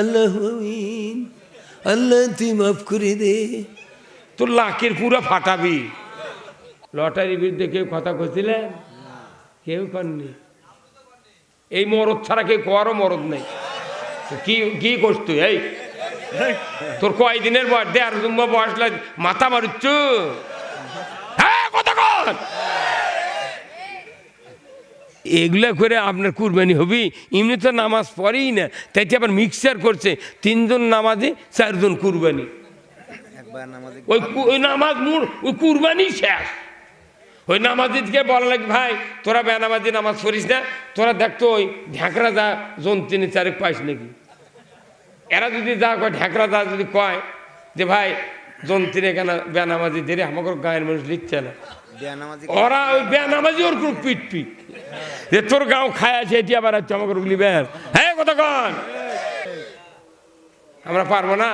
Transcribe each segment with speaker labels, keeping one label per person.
Speaker 1: আল্লাহ আমিন। আল্লাহ তুই মাফ করে দে।
Speaker 2: তোর লাকের পুরো ফাটাবি। লটারির বিরুদ্ধে কেউ কথা কছিলেন কেউ কননি। এই মরদ ছাড়া কেউ কোয়ারও মরদ নেই। কি কি করছ তুই এই? তোর কয় দিনের বয়স দেড় বয়স মাথা মারুচ্ছ? হ্যাঁ কথা কর এগুলা করে আপনার কুরবানি হবি। এমনি তো নামাজ পড়েই না তাইতে আবার মিক্সার করছে তিনজন নামাজে চারজন কুরবানি। ওই ওই নামাজ মুর ওই কুরবানি শেষ। ওই নামাজিদকে বলা লাগে ভাই তোরা বেনামাজি নামাজ পড়িস না তোরা দেখতো ওই ঢাকরা যা জন তিনে চারেক পাইস নাকি? এরা যদি যা কয় ঢাকরা যা যদি কয় যে ভাই জন তিনে কেন বেনামাজি ধীরে আমাকে গায়ের মানুষ লিখছে না। ওরা ওই বেনামাজি ওর পিট পিট যে তোর গাঁও খায় আছে, এটি আবার আমাকে রুগলি বের। হ্যাঁ কতক্ষণ আমরা পারব না।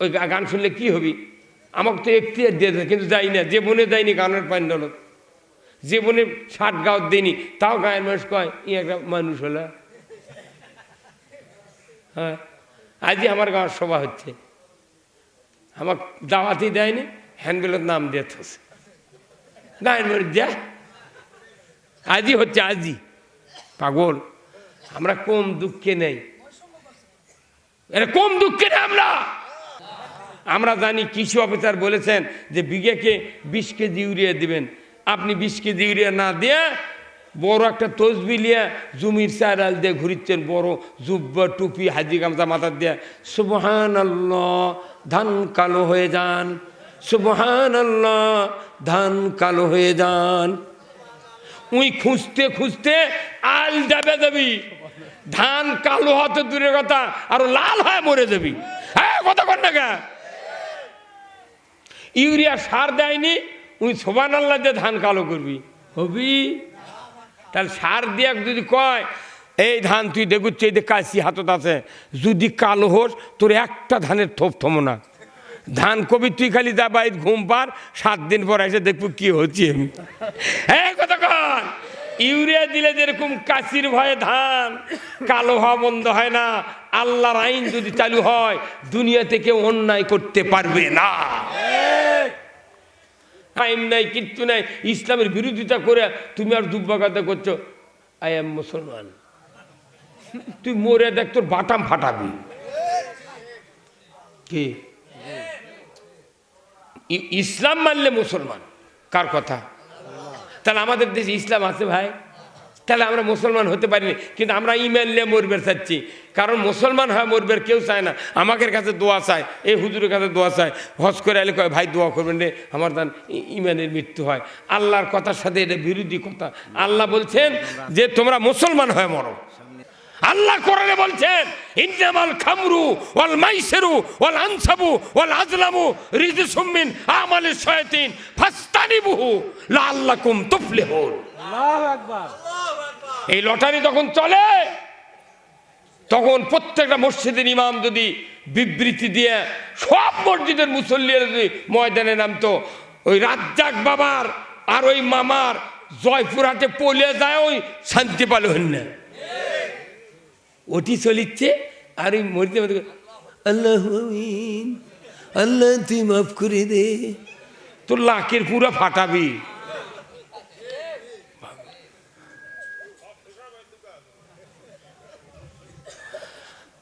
Speaker 2: ওই গান শুনলে কি হবি? আমাকে তো একটি দিয়ে কিন্তু যাই না। যে বনে যায়নি গানের প্যান্ডল যে বনে ষাট গাও দেয়নি, তাও গায়ের মানুষ কয়, ই একটা মানুষ হলো। হ্যাঁ আজই আমার গাঁয়ের সভা হচ্ছে। আমার দাওয়াতি দেয়নি, হ্যান্ডবেলের নাম দিয়ে থসে। গায়ের বাড়ি যা আজই হচ্ছে আজই পাগল আমরা কম দুঃখে নেই এটা কম দুঃখে নেই আমরা আমরা জানি কৃষি অফিসার বলেছেন যে বিঘেকে বিশ কেজি ইউরিয়া দিবেন আপনি বিশ কেজি ইউরিয়া না দিয়ে বড় একটা তসবি লিয়া জমির চারাল দিয়ে ঘুরিচ্ছেন বড় জুব্বা টুপি হাজি গামছা মাথার দিয়ে সুবহান আল্লাহ ধান কালো হয়ে যান সুবহান আল্লাহ ধান কালো হয়ে যান। উই খুঁজতে খুঁজতে আল যাবে যাবি। ধান কালো হতে দূরের কথা, আরও লাল হয়ে মরে যাবি। হ্যাঁ কথা কর না ইউরিয়া সার দেয়নি উই সোবান আল্লাহ দিয়ে ধান কালো করবি। হবি? তাহলে সার দিয়া যদি কয়, এই ধান তুই দেখুচ্ছি, এই যে কাশি হাতত আছে, যদি কালো হোস, তোর একটা ধানের থোপ থমো না। ধান কবি, তুই খালি যা বাইর ঘুম পার, সাত দিন পর এসে দেখব কি হচ্ছে। হ্যাঁ কতক্ষণ ইউরিয়া দিলে যেরকম কাশির ভয়ে ধান, কালো হওয়া বন্ধ হয় না। আল্লাহর আইন যদি চালু হয়, দুনিয়া থেকে অন্যায় করতে পারবে না। আইন নাই, কিচ্ছু নাই। ইসলামের বিরোধিতা করে তুমি আর দুব্বাগাতা করছ। আই এম মুসলমান। তুই মরে দেখ, তোর বাটাম ফাটাবি। কি? ইসলাম মানলে মুসলমান। কার কথা? তাহলে আমাদের দেশে ইসলাম আছে ভাই। তাহলে আমরা মুসলমান হতে পারিনি কিন্তু আমরা ইমান নিয়ে মরবের চাচ্ছি। কারণ মুসলমান হয় মরবের কেউ চায় না। আমাদের কাছে দোয়া চায়, এই হুজুরের কাছে দোয়া চায়। হজ করে এলে কয়, ভাই, দোয়া করবেন রে, আমার দান ইমানের মৃত্যু হয়। আল্লাহর কথার সাথে এটা বিরোধী কথা। আল্লাহ বলছেন যে, তোমরা মুসলমান হয়ে মরো। আল্লাহ কোরআনে বলছেন ইন্নামাল খামরু ওয়াল মাইসিরু ওয়াল আনসাবু ওয়াল আজলামু রিজসুম মিন আমালিশ শায়াতিন ফাস্তানিবুহু লাআল্লাকুম তুফলিহুন। আল্লাহু আকবার। এই লটারি যখন চলে। তখন প্রত্যেকটা মসজিদের ইমাম যদি বিবৃতি দিয়ে সব মসজিদের মুসল্লিরা যদি ময়দানে নামতো ওই রাজ্জাক বাবার আর ওই মামার জয়পুরহাটে পলে যায় ওই শান্তি পাল হন না। ওটি চলিচ্ছে, আর ওই মরিতে
Speaker 1: আল্লাহ আল্লাহ তুই মাফ করে দে।
Speaker 2: তোর লাকের পুরো ফাটাবি।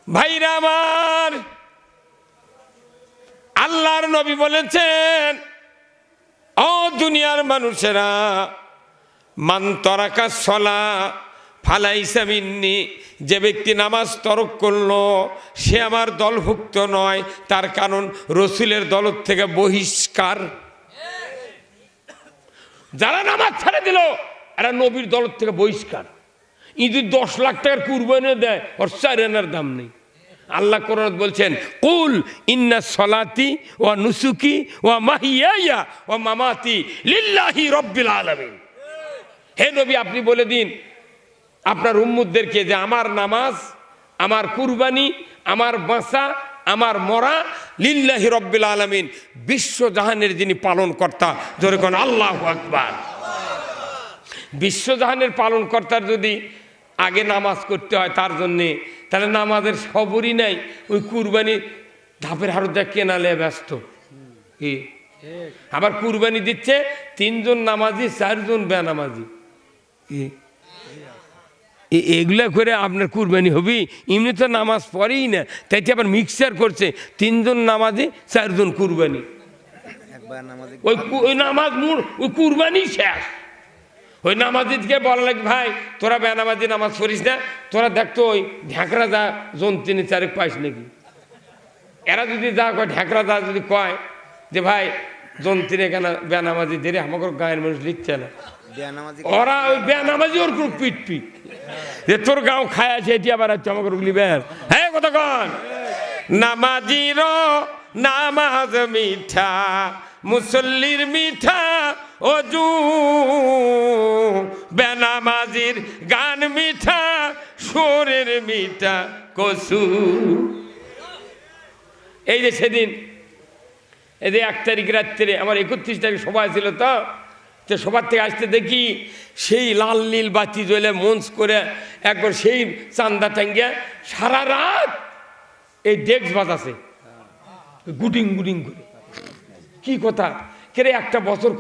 Speaker 2: ভাইরা আমার, আল্লাহর নবী বলেছেন, ও দুনিয়ার মানুষেরা, মান তরাকা সলা ফালাইসা মিন্নি, যে ব্যক্তি নামাজ তরক করল, সে আমার দলভুক্ত নয়, তার কারণ রসুলের দল থেকে বহিষ্কার। যারা নামাজ ছেড়ে দিল, এরা নবীর দল থেকে বহিষ্কার। ইঁদুর দশ লাখ টাকার কুরবানি দেয়, ওর দাম নেই। আল্লাহ কোরআন বলছেন, কুল ইন্না সলাতি ও নুসুকি ও মাহিয়া ও মামাতি লিল্লাহি রব্বিল আলামিন। হে নবী, আপনি বলে দিন আপনার উম্মুদদেরকে যে আমার নামাজ, আমার কুরবানি, আমার বাঁচা, আমার মরা, লিল্লাহি রব্বিল আলামিন বিশ্বজাহানের যিনি পালন কর্তা জোরে কোন আল্লাহ আকবার। বিশ্বজাহানের পালন কর্তার যদি আগে নামাজ করতে হয় তার জন্যে, তাহলে নামাজের সবরই নাই, ওই কুরবানি ধাপের হারত দেখ কেনালে ব্যস্ত। কি? আবার কুরবানি দিচ্ছে তিনজন নামাজি, চারজন বেনামাজি। এগুলা করে আপনার কুরবানি হবি। এমনি তো নামাজ পড়েই না তাইতে আবার মিক্সার করছে। তিনজন নামাজি চারজন কুরবানি। ওই ওই নামাজ মুর ওই কুরবানি শেষ। ওই নামাজিকে বলা লাগে ভাই তোরা বেনামাজি নামাজ পড়িস না তোরা দেখতো ওই ঢ্যাঁকড়া যা জন তিনি চারেক পাইস নাকি? এরা যদি যা কয় ঢ্যাঁকড়া যা যদি কয় যে ভাই জন তিনে কেন বেনামাজি ধরে আমাকে গায়ের মানুষ লিখছে না। ওরা ওই বেনামাজি ওর খুব পিট পিট যে তোর গাঁও খায় আছে, এটি আবার আমাকে রুগলি বের। হ্যাঁ কন। নামাজির নামাজ মিঠা, মুসল্লির মিঠা, অজু। বেনামাজির গান মিঠা, সুরের মিঠা, কসু। এই যে সেদিন, এই যে এক তারিখ রাত্রে, আমার একত্রিশ তারিখ সবাই ছিল তো তো সবার থেকে আসতে দেখি সেই লাল নীল বাতি জ্বলে মঞ্চ করে একবার সেই চান্দা টাঙ্গিয়া সারা রাত এই ডেক্স বাজাছে। গুটিং গুটিং করে। কি কথা? কেরে একটা বছর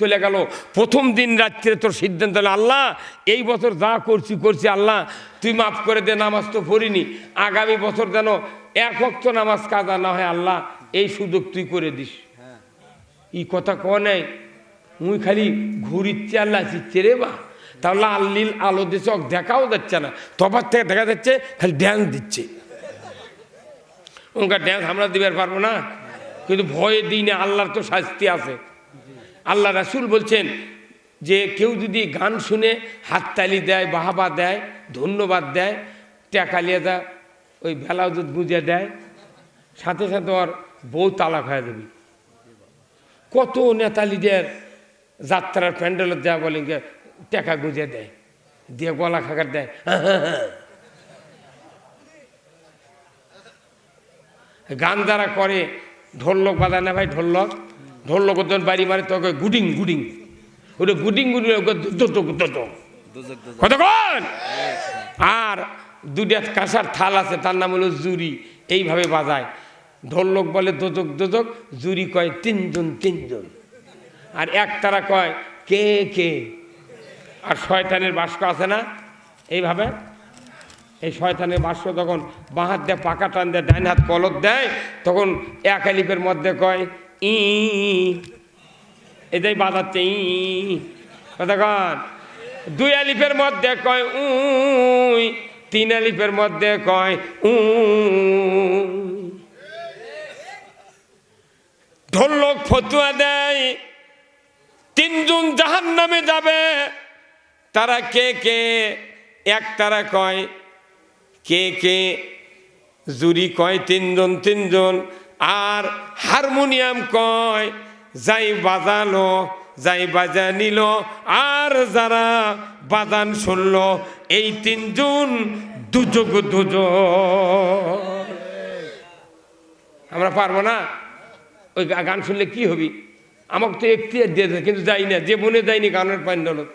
Speaker 2: চলে গেল। প্রথম দিন রাত্রে তোর সিদ্ধান্ত হলো আল্লাহ এই বছর যা করছি করছি আল্লাহ তুই মাফ করে দে নামাজ তো পড়িনি। আগামী বছর যেন এক অক্ত নামাজ কাজা না হয় আল্লাহ এই সুযোগ তুই করে দিস। এই কথা ক নাই? মুই খালি ঘুরিচ্ছে আল্লাহ চিচ্ছে রে বা। তাহলে আল্লিল আলো দিচ্ছে দেখাও যাচ্ছে না। তফার থেকে দেখা যাচ্ছে, খালি ড্যান্স দিচ্ছে। ওনকার ড্যান্স আমরা দিবার পারব না। কিন্তু ভয়ে দিই না আল্লাহর তো শাস্তি আছে। আল্লাহ রাসুল বলছেন যে, কেউ যদি গান শুনে হাততালি দেয়, বাহাবা দেয়, ধন্যবাদ দেয় টেকালিয়ে দেয় ওই ভেলা দুধ গুঁজে দেয়, সাথে সাথে ওর বউ তালাক হয়ে যাবে। কত নেতালিদের যাত্রার প্যান্ডেলত দেওয়া বলে টাকা গুঁজে দেয়। দিয়ে গলা খাকার দেয় গান যারা করে, ঢোলক বাজায় না ভাই, ঢোলক। ঢোলক ওজন বাড়ি মারে তোকে গুডিং গুডিং। ওটা গুডিং গুডিং কতক্ষণ আর দুটা কাঁসার থাল আছে, তার নাম হলো জুরি। এইভাবে বাজায়। ঢোলক বলে দোজক দোজক, জুরি কয় তিনজন তিনজন। আর এক তারা কয়, কে কে? আর শয়তানের বাস্ক আছে না? এইভাবে? এই শয়তানের বাস্ক তখন বাঁ হাত দিয়ে পাকা টান দেয় ডাইন হাত কলক দেয়, তখন এক আলিপের মধ্যে কয়, ই। এটাই বাজাচ্ছে ই। কতক্ষণ দুই আলিফের মধ্যে কয় উই তিন আলিফের মধ্যে কয়, উ। ঢোলক ফতুয়া দেয় তিনজন জাহান নামে যাবে। তারা কে কে? এক তারা কয়, কে কে? জুরি কয় তিনজন তিনজন। আর হারমোনিয়াম কয়, যাই বাজালো, যাই বাজা নিল। আর যারা বাজান শুনল, এই তিনজন দুযোগ দুযোগ আমরা পারব না? ওই গান শুনলে কি হবি? আমাকে তো একটি দিয়েছে কিন্তু যাই না, যে বনে যায়নি গানের প্যান্ডলত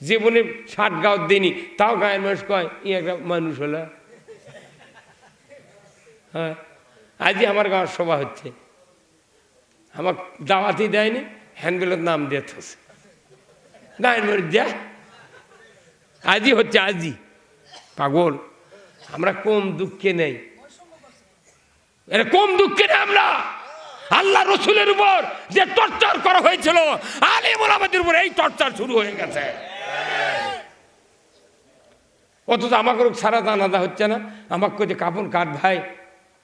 Speaker 2: যে বনে ষাট গাঁও দিইনি তাও গায়ের মানুষ কয়, ই একটা মানুষ হলো। হ্যাঁ আজই আমার গাঁয়ের সভা হচ্ছে। আমার দাওয়াতি দেয়নি হ্যান্ডবিলের নাম দিয়ে থসে। গায়ের মানুষ যা, আজই হচ্ছে আজই। পাগল, আমরা কম দুঃখে নেই। এটা কম দুঃখে নেই আমরা। আল্লাহ রসুলের উপর যে টর্চার করা হয়েছিল আলিমুল আমাদের উপর এই টর্চার শুরু হয়ে গেছে। অথচ আমাকে সারা দানাদা হচ্ছে না। আমাকে কইতে কাপড় কাট ভাই।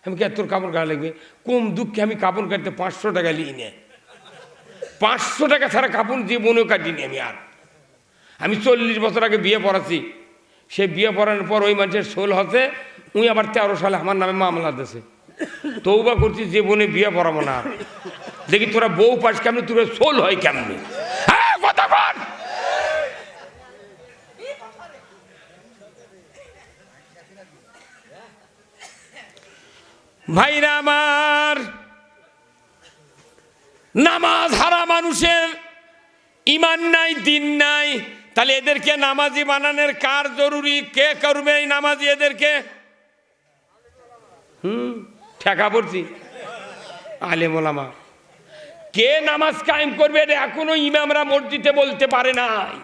Speaker 2: আমি কে তোর কাপড় কাটা লাগবে। কম দুঃখে আমি কাপড় কাটতে পাঁচশো টাকা নিই নে। পাঁচশো টাকা ছাড়া কাপড় দিয়ে জীবনেও কাটিনি আমি আর। আমি চল্লিশ বছর আগে বিয়ে পড়াচ্ছি সে বিয়ে পড়ানোর পর ওই মানুষের সোল হচ্ছে। উই আবার তেরো সালে আমার নামে মামলা দিয়েছে। তৌবা করছি, জীবনে বিয়ে পড়াবো না। দেখি তোরা বউ পাস কেমনি তোরা সোল হয় কেমনি? হ্যাঁ ভাইরা আমার, নামাজ হারা মানুষের, ইমান নাই, দিন নাই। তাহলে এদেরকে নামাজি বানানোর কার জরুরি? কে করবে এই নামাজি এদেরকে? হুম। ঠেকা পড়ছি। আলে মোলামা কে নামাজ কায়েম করবে এখনও ইমামরা মসজিদে বলতে পারে নাই।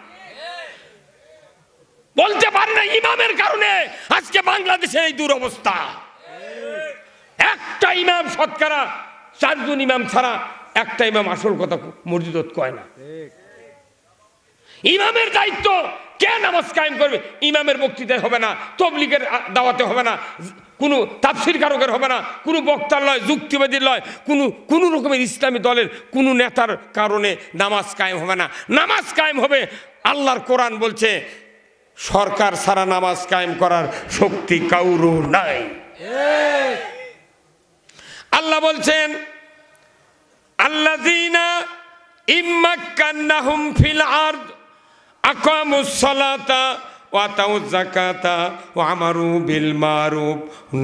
Speaker 2: বলতে পারে না ইমামের কারণে, আজকে বাংলাদেশের এই দুরবস্থা। একটা ইমাম শতকরা চারজন ইমাম ছাড়া একটা ইমাম আসল কথা মসজিদত কয় না। ইমামের দায়িত্ব কে নামাজ কায়েম করবে? ইমামের বক্তৃতায় হবে না, তবলিগের দাওয়াতে হবে না। কোনো তাফসির কারকের হবে না, কোনো বক্তার নয় যুক্তিবাদীর লয়, কোনো কোনো রকমের ইসলামী দলের কোনো নেতার কারণে নামাজ কায়েম হবে না। নামাজ কায়েম হবে, আল্লাহর কোরআন বলছে, সরকার ছাড়া নামাজ কায়েম করার শক্তি কাউরু নাই। আল্লাহ বলছেন, আল্লাযীনা ইম্মাক্কান্নাহুম ফিল আরদ আকামুস ওয়া আতাউজ যাকাতা ওয়া আমারু বিল মারুফ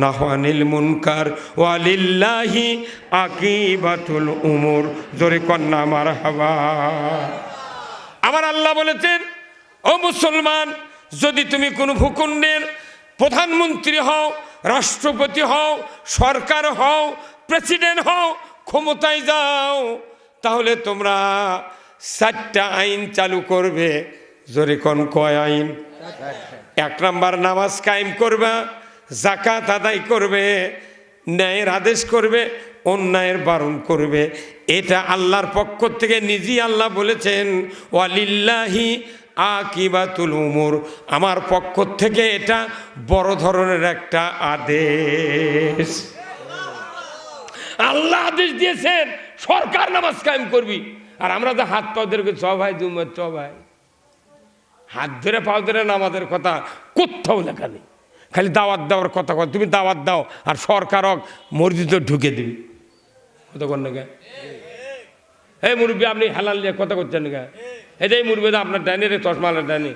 Speaker 2: নাহানিল মুনকার ওয়া লিল্লাহি আকিবাতুল উমুর জোরে কন্না মারহাবা। আমার আল্লাহ বলেছেন, ও মুসলমান, যদি তুমি কোনো ভূখণ্ডের প্রধানমন্ত্রী হও, রাষ্ট্রপতি হও, সরকার হও, প্রেসিডেন্ট হও, ক্ষমতায় যাও, তাহলে তোমরা চারটা আইন চালু করবে। জোরে কোন কয় আইন? এক নাম্বার নামাজ কায়েম করবে জাকাত আদায় করবে, ন্যায়ের আদেশ করবে, অন্যায়ের বারণ করবে। এটা আল্লাহর পক্ষ থেকে নিজেই আল্লাহ বলেছেন, ওয়ালিল্লাহি আকিবাতুল উমুর। আমার পক্ষ থেকে এটা বড় ধরনের একটা আদেশ। আল্লাহ আদেশ দিয়েছেন, সরকার নামাজ কায়েম করবি। আর আমরা তো হাত পাও ধরে চ ভাই দুমত চ ভাই। হাত ধরে পাও ধরে নামাজের কথা কোথাও লেখা নেই। খালি দাওয়াত দেওয়ার কথা কয়, তুমি দাওয়াত দাও, আর সরকার হোক, মসজিদে ঢুকে দিবি। কথা কর না এই মুরব্বী, আপনি হালাল নিয়ে কথা করছেন না এই যে মুরব্বী আপনার ডাইনি রে চশমালের ডাইনি।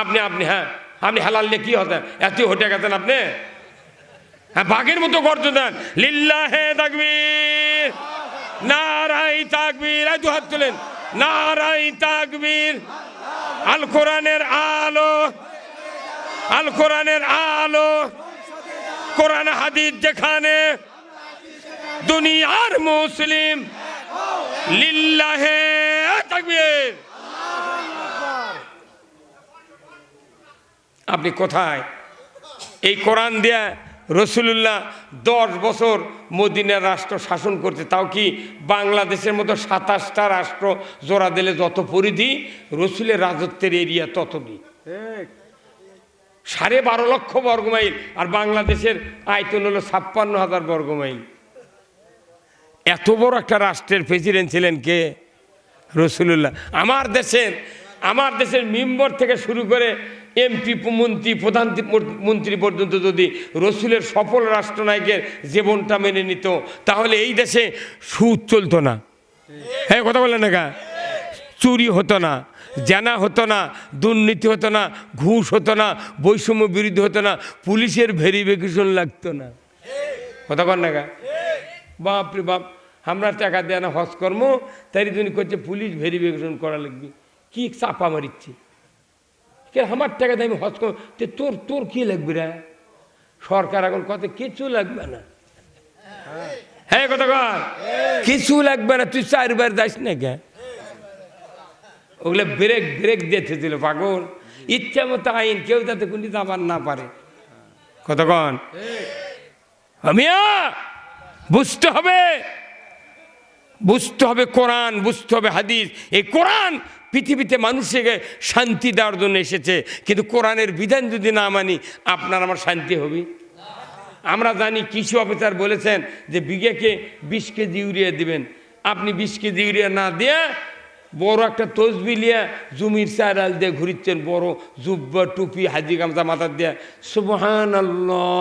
Speaker 2: আপনি আপনি হ্যাঁ আপনি হালাল নিয়ে কি হতেন? এত হটে গেছেন আপনি? হ্যাঁ বাঘের মতো গর্জ দেন। লিল্লাহে তাকবীর নারাই তাকবীর। এই দু হাত তুলেন। নারাই তাকবীর। আল কোরআনের আলো আল কোরআনের আলো, কোরআন হাদিস যেখানে দুনিয়ার মুসলিম লিল্লাহে আপনি কোথায়? এই কোরআন দিয়া রসুল্লাহ দশ বছর মদিনার রাষ্ট্র শাসন করতে তাও কি বাংলাদেশের মতো সাতাশটা রাষ্ট্র জোড়া দিলে যত পরিধি রসুলের রাজত্বের এরিয়া তত ততই সাড়ে বারো লক্ষ বর্গমাইল আর বাংলাদেশের আয়তন হলো ছাপ্পান্ন হাজার বর্গমাইল এত বড় একটা রাষ্ট্রের প্রেসিডেন্ট ছিলেন কে? রসুল্লাহ আমার দেশের আমার দেশের মেম্বর থেকে শুরু করে এমপি মন্ত্রী, প্রধান মন্ত্রী পর্যন্ত যদি রসুলের সফল রাষ্ট্রনায়কের জীবনটা মেনে নিত, তাহলে এই দেশে সুদ চলতো না। হ্যাঁ কথা বললেন না? চুরি হতো না, জানা হতো না, দুর্নীতি হতো না, ঘুষ হতো না, বৈষম্য বিরোধী হতো না, পুলিশের ভেরিফিকেশন লাগতো না। কথা কর না বাপ রে বাপ, আমরা টাকা দেয় না, হজ কর্ম, তাই জন্য করছে পুলিশ ভেরিফিকেশন করা লাগবে। কি চাপা মারিচ্ছে? কে আমার টাকা দিয়ে আমি হজ কর্ম তে তোর তোর কি লাগবে রে? সরকার এখন কত, কিছু লাগবে না। হ্যাঁ কথা কর কিছু লাগবে না, তুই চারবার যাস না কে? ওগুলো ব্রেক ব্রেক দিতে দিল, পাগল। ইচ্ছা মতো আইন, কেউ যাতে কোনটি আবার না পারে। কতক্ষণ আমিয়া, বুঝতে হবে বুঝতে হবে কোরআন, বুঝতে হবে হাদিস। এই কোরআন পৃথিবীতে মানুষকে শান্তি দেওয়ার জন্য এসেছে, কিন্তু কোরআনের বিধান যদি না মানি, আপনার আমার শান্তি হবে। আমরা জানি কৃষি অফিসার বলেছেন যে বিঘেকে বিশ কেজি ইউরিয়া দিবেন। আপনি বিশ কেজি ইউরিয়া না দিয়ে বড় একটা তসবি লিয়া জমির চারাল দিয়ে ঘুরিচ্ছেন, বড় জুব্বা, টুপি, হাজি গামছা মাথার দিয়ে। সুবহান আল্লাহ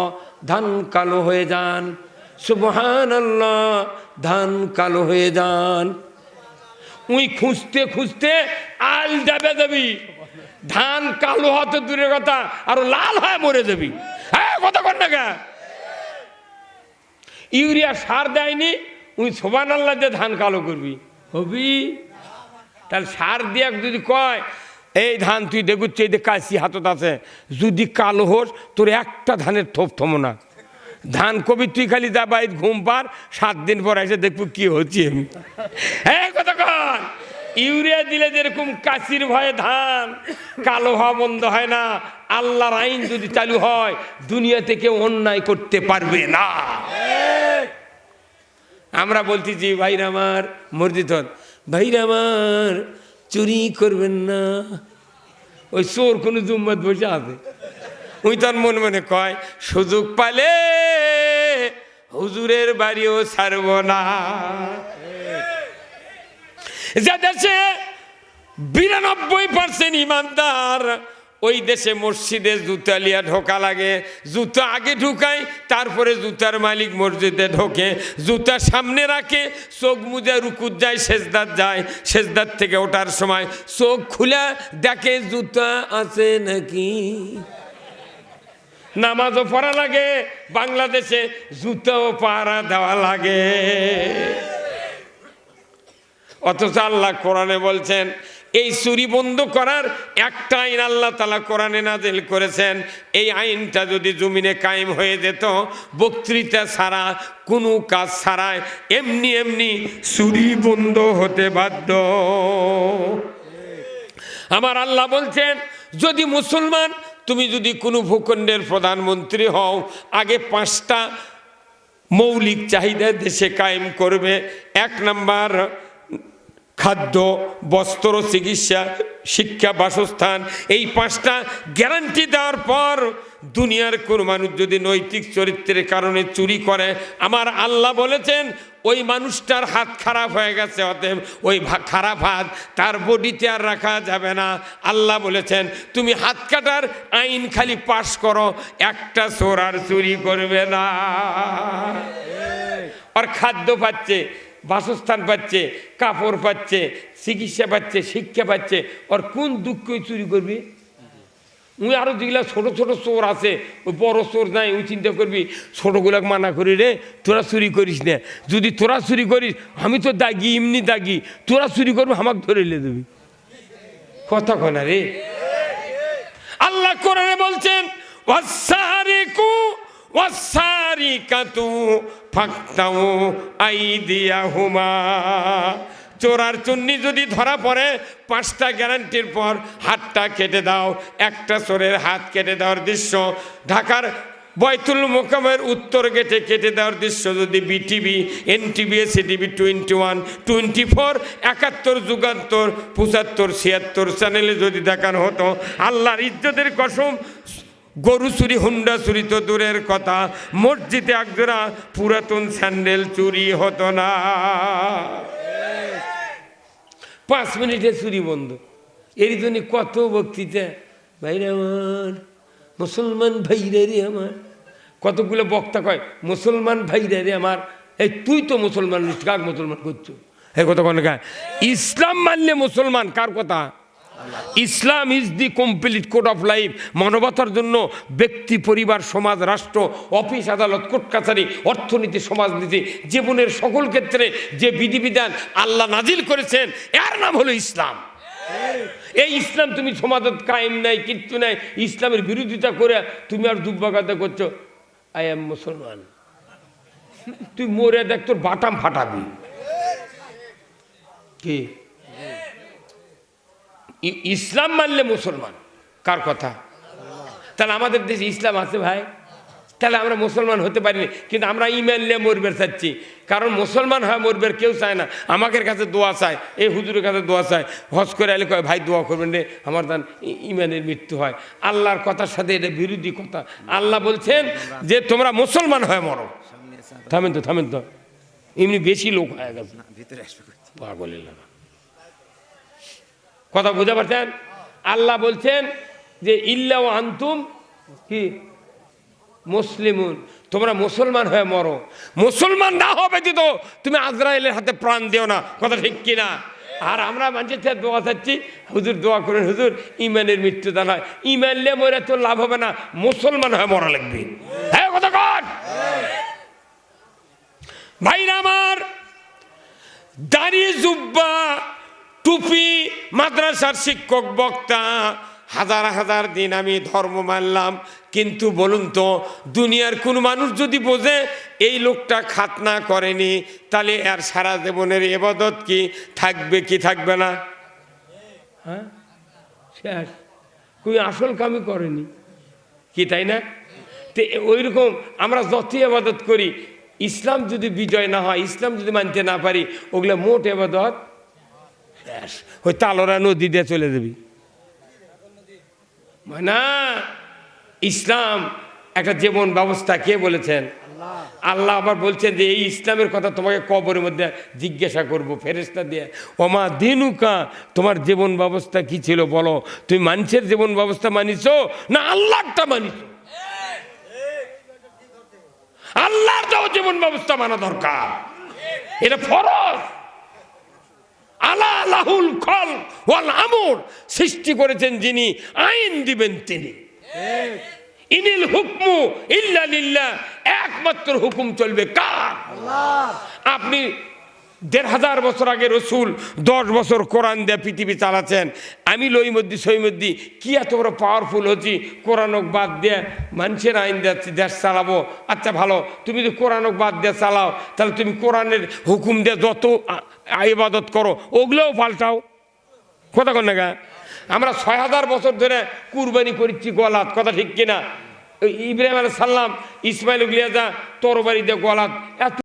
Speaker 2: ধান কালো হয়ে যান। সুবহান আল্লাহ ধান কালো হয়ে যান। উই খুঁজতে খুঁজতে আল যাবে যাবি। ধান কালো হতে দূরের কথা, আর লাল হয়ে মরে যাবি। হ্যাঁ কথা কর না গা ইউরিয়া সার দেয়নি উই সোবান আল্লাহ দিয়ে ধান কালো করবি। হবি? তাহলে সার দিয়া যদি কয়, এই ধান তুই দেখুচ্ছ, এই যে কাশি হাতত আছে, যদি কালো হোস, তোর একটা ধানের থোপ থমো না। ধান কবি তুই খালি যা বাইর ঘুম পার, সাত দিন পর এসে দেখব কি হচ্ছে। আমি হ্যাঁ কতক্ষণ ইউরিয়া দিলে যেরকম কাশির ভয়ে ধান, কালো হওয়া বন্ধ হয় না। আল্লাহর আইন যদি চালু হয় দুনিয়া থেকে অন্যায় করতে পারবে না। আমরা বলতেছি ভাইরা আমার মসজিদ
Speaker 1: ভাইরা আমার, চুরি করবেন না।
Speaker 2: ওই চোর কোনো জুম্মত বসে আছে। ওই তার মনে মনে কয়, সুযোগ পালে হুজুরের বাড়িও ছাড়ব না। যে দেশে বিরানব্বই পার্সেন্ট ইমানদার, ওই দেশে মসজিদে জুতা লিয়া ঢোকা লাগে। জুতা আগে ঢুকায়, তারপরে জুতার মালিক মসজিদে ঢোকে। জুতা সামনে রাখে, চোখ মুজে রুকুত যায়, সেজদার যায়। সেজদার থেকে ওঠার সময় চোখ খুলে দেখে জুতা আছে নাকি। নামাজও পড়া লাগে, বাংলাদেশে জুতাও পাড়া দেওয়া লাগে। অথচ আল্লাহ কোরআনে বলছেন, এই চুরি বন্ধ করার একটা আইন আল্লাহ তালা কোরআনে নাজেল করেছেন। এই আইনটা যদি জমিনে কায়েম হয়ে যেত, বক্তৃতা ছাড়া, কোনো কাজ ছাড়াই এমনি এমনি চুরি বন্ধ হতে বাধ্য। আমার আল্লাহ বলছেন, যদি মুসলমান, তুমি যদি কোনো ভূখণ্ডের প্রধানমন্ত্রী হও, আগে পাঁচটা মৌলিক চাহিদা দেশে কায়েম করবে। এক নাম্বার খাদ্য, বস্ত্র, চিকিৎসা, শিক্ষা, বাসস্থান, এই পাঁচটা গ্যারান্টি দেওয়ার পর দুনিয়ার কোন মানুষ যদি নৈতিক চরিত্রের কারণে চুরি করে, আমার আল্লাহ বলেছেন, ওই মানুষটার হাত খারাপ হয়ে গেছে, অতএব ওই খারাপ হাত তার বডিতে আর রাখা যাবে না। আল্লাহ বলেছেন, তুমি হাত কাটার আইন খালি পাশ করো, একটা চোর আর চুরি করবে না। আর খাদ্য পাচ্ছে বাসস্থান পাচ্ছে, কাপড় পাচ্ছে, চিকিৎসা পাচ্ছে, শিক্ষা পাচ্ছে। ওর কোন দুঃখ চুরি করবি? উই আরও যেগুলা ছোট ছোট চোর আছে, ওই বড় চোর নাই, ওই চিন্তা করবি ছোটগুলাক মানা করি রে, তোরা চুরি করিস না। যদি তোরা চুরি করিস, আমি তো দাগি, এমনি দাগি। তোরা চুরি করবি, আমাকে ধরে লে দেবি। কথা কনা রে? আল্লাহ কোরআনে বলছেন ওয়াসারিকাতু ফাক্তাউ আইদিয়াহুমা। চোরার চুন্নি যদি ধরা পড়ে, পাঁচটা গ্যারান্টির পর হাতটা কেটে দাও, একটা চোরের হাত কেটে দেওয়ার দৃশ্য। ঢাকার বয়তুল মোকামের উত্তর গেটে কেটে দেওয়ার দৃশ্য যদি BTV NTV ACTV twenty one twenty four একাত্তর, যুগাত্তর, পঁচাত্তর, ছিয়াত্তর চ্যানেলে যদি দেখানো হতো, আল্লাহর ইজ্জতের কসম গরু চুরি, হুন্ডা চুরি তো দূরের কথা। মসজিদে একজোড়া পুরাতন স্যান্ডেল চুরি হতো না। পাঁচ মিনিটে চুরি বন্ধ। এর জন্য কত বক্তৃতা, ভাইরা আমার, মুসলমান ভাইরে রে আমার। কতগুলো বক্তা কয়, মুসলমান ভাইরা রে আমার। এই তুই তো মুসলমান কাক মুসলমান করছ। এই কথা কোন ইসলাম মানলে মুসলমান, কার কথা? Islam is the complete code of life মানবতার জন্য ব্যক্তি, পরিবার, সমাজ, রাষ্ট্র, অফিস, আদালত কোর্ট কাছারি অর্থনীতি, সমাজনীতি, জীবনের সকল ক্ষেত্রে যে বিধিবিধান আল্লাহ নাজিল করেছেন, এর নাম হলো ইসলাম। এই ইসলাম তুমি সমাজত কায়েম নাই, কিচ্ছু নাই। ইসলামের বিরোধিতা করে তুমি আর দুব্বাগাতা করছ। আই এম মুসলমান। তুই মরে দেখ, তোর বাটাম ফাটাবি। কি? ইসলাম মানলে মুসলমান। কার কথা? তাহলে আমাদের দেশে ইসলাম আছে ভাই। তাহলে আমরা মুসলমান হতে পারিনি কিন্তু আমরা ইমান নিয়ে মরবের চাচ্ছি। কারণ মুসলমান হয় মরবের কেউ চায় না। আমাদের কাছে দোয়া চায় এই হুজুরের কাছে দোয়া চায়। হজ করে আলে কয় ভাই দোয়া করবেন রে আমার দান ইমানের মৃত্যু হয়। আল্লাহর কথার সাথে এটা বিরোধী কথা। আল্লাহ বলছেন যে তোমরা মুসলমান হয় মরো। থামেন তো থামেন তো। এমনি বেশি লোক হয়ে গেছে। পাগলের লাগা কথা বুঝতে পারছেন? আল্লাহ বলছেন যে, ইল্লা ও আন্তুম কি? মুসলিমুন। তোমরা মুসলমান হয়ে মরো। মুসলমান না হবে দিত তুমি আজরাইলের হাতে প্রাণ দিও না। কথা ঠিক কিনা আর আমরা মানুষের থেকে দোয়া চাচ্ছি। হুজুর, দোয়া করেন, হুজুর, ইমানের মৃত্যু দান হয়। ইমান লে মরে তো লাভ হবে না। মুসলমান হয়ে মরা লাগবে। হ্যাঁ কথা কর ভাইরা আমার, দাড়ি, জুব্বা টুপি মাদ্রাসার শিক্ষক বক্তা। হাজার হাজার দিন আমি ধর্ম মানলাম, কিন্তু বলুন তো, দুনিয়ার কোন মানুষ যদি বোঝে, এই লোকটা খাতনা করেনি, তাহলে আর সারা জীবনের এবাদত কি, থাকবে কি থাকবে না? হ্যাঁ? কই আসল কামই করেনি। কি, তাই না? তো ওই রকম আমরা যতই আবাদত করি, ইসলাম যদি বিজয় না হয়, ইসলাম যদি মানতে না পারি, ওগুলো মোট আবাদত ওই তালরা নদী দিয়ে চলে যাবি। না ইসলাম একটা জীবন ব্যবস্থা, কে বলেছেন? আল্লাহ আবার বলছেন যে, এই ইসলামের কথা তোমাকে কবরের মধ্যে জিজ্ঞাসা করব ফেরেস্তা দিয়ে। ওমা দিনুকা, তোমার জীবন ব্যবস্থা কি ছিল বলো? তুমি মানুষের জীবন ব্যবস্থা মানিছ না আল্লাহটা মানিছ? আল্লাহর দেওয়া জীবন ব্যবস্থা মানা দরকার। এটা ফরজ। আলা লাহুল খল ওয়াল আমর সৃষ্টি করেছেন যিনি আইন দিবেন তিনি। ইনিল হুকমু ইল্লা লিল্লাহ একমাত্র হুকুম চলবে কার? আপনি দেড় হাজার বছর আগে রসুল দশ বছর কোরআন দিয়ে পৃথিবী চালাচ্ছেন। আমি লইমদ্দি, সৈমদ্দি, কি এত বড় পাওয়ারফুল হচ্ছি কোরআনক বাদ দিয়ে মানুষের আইন দিচ্ছি দেশ চালাবো। আচ্ছা ভালো, তুমি যদি কোরআনক বাদ দিয়ে চালাও, তাহলে তুমি কোরআনের হুকুম দিয়ে যত ইবাদত করো, ওগুলোও পাল্টাও। কথা কন না? আমরা ছয় হাজার বছর ধরে কুরবানি করছি গলাত, কথা ঠিক কিনা? ইব্রাহিম আলাইহিস সালাম, ইসমাইল উগলিয়া যা তরবারি দিয়ে গলাত, এত